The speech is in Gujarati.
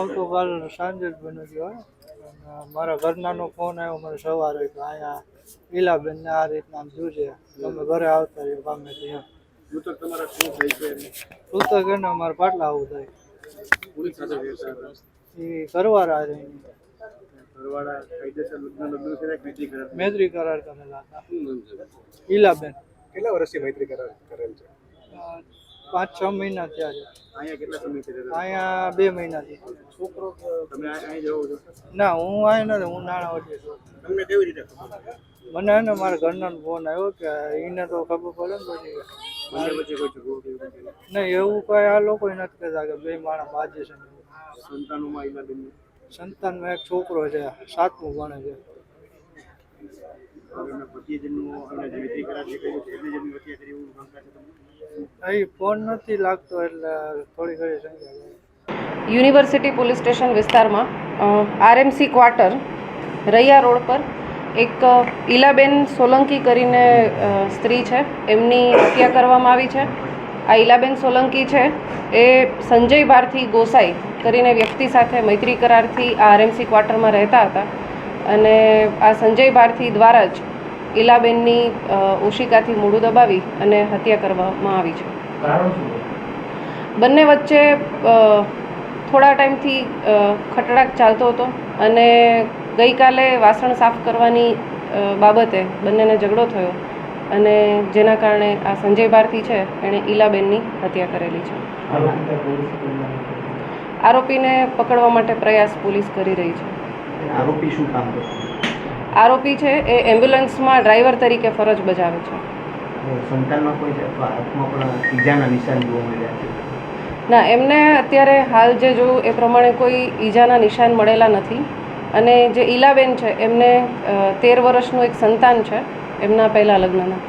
બનાવ તો કાલ સાંજે જ બન્યો ગયો મારા ઘરનાનો ફોન આવ્યો મને સવારે કે અહીંયા ઈલાબેનને આ રીતના જોજે. તમે ઘરે આવતા રહ્યો ગામેથી એમ મૃતક તમારા શું એમ? પૂછતો કે ને અમારે પાટલા આવું થાય? એ કરવા રહ્યા ઘરવાળા કાયદેસર લગ્ન લગ્ન છે કે બીજી ઘર મૈત્રી કરાર કરેલા. હતા ઈલાબેન. કેટલા વર્ષથી મૈત્રી કરાર કરેલ છે? પાંચ છ મહિના થયા છે. અહીંયા બે મહિનાથી. છોકરો તમે અહીં જાઓ છો? ના હું અહીં નથી હું નાણા વચ્ચે છું. તમને કેવી રીતે ખબર મને હે ને મારા ઘરનો ફોન આવ્યો કે એને તો ખબર પડે ને પછી? નહીં એવું કઈ આ લોકો નથી કહેતા કે બે માણસ બાજે છે સંતાનોમાં સંતાનમાં એક છોકરો છે સાતમું ભણે છે. અહીં ફોન નથી લાગતો એટલે થોડી ઘણી સંખ્યા. યુનિવર્સિટી પોલીસ સ્ટેશન વિસ્તારમાં આરએમસી ક્વાર્ટર રૈયા રોડ પર એક ઈલાબેન સોલંકી કરીને સ્ત્રી છે. એમની હત્યા કરવામાં આવી છે. આ ઈલાબેન સોલંકી છે એ સંજય ભારથી ગોસાઈ કરીને વ્યક્તિ સાથે મૈત્રી કરારથી આ આરએમસી ક્વાર્ટરમાં રહેતા હતા. અને આ સંજય ભારથી દ્વારા જ ઈલાબેનની ઉશિકાથી ઓશિકાથી મૂળું દબાવી અને હત્યા કરવામાં આવી છે. બંને વચ્ચે થોડા ટાઈમથી ખટડાક ચાલતો હતો અને ગઈકાલે વાસણ સાફ કરવાની બાબતે બંનેને ઝઘડો થયો અને જેના કારણે આ સંજય ભારતી છે એણે ઈલાબેનની હત્યા કરેલી છે. આરોપીને પકડવા માટે પ્રયાસ પોલીસ કરી રહી છે. આરોપી શું કામ આરોપી છે એ એમ્બ્યુલન્સમાં ડ્રાઈવર તરીકે ફરજ બજાવે છે. સંતાનમાં કોઈ છે? હાથમાં પણ ઈજાના નિશાન જોવા મળ્યા છે? ના, એમને અત્યારે હાલ જે જોયું એ પ્રમાણે કોઈ ઈજાના નિશાન મળેલા નથી. અને જે ઈલાબેન છે, એમને તેર વર્ષનું એક સંતાન છે એમના પહેલાં લગ્નના.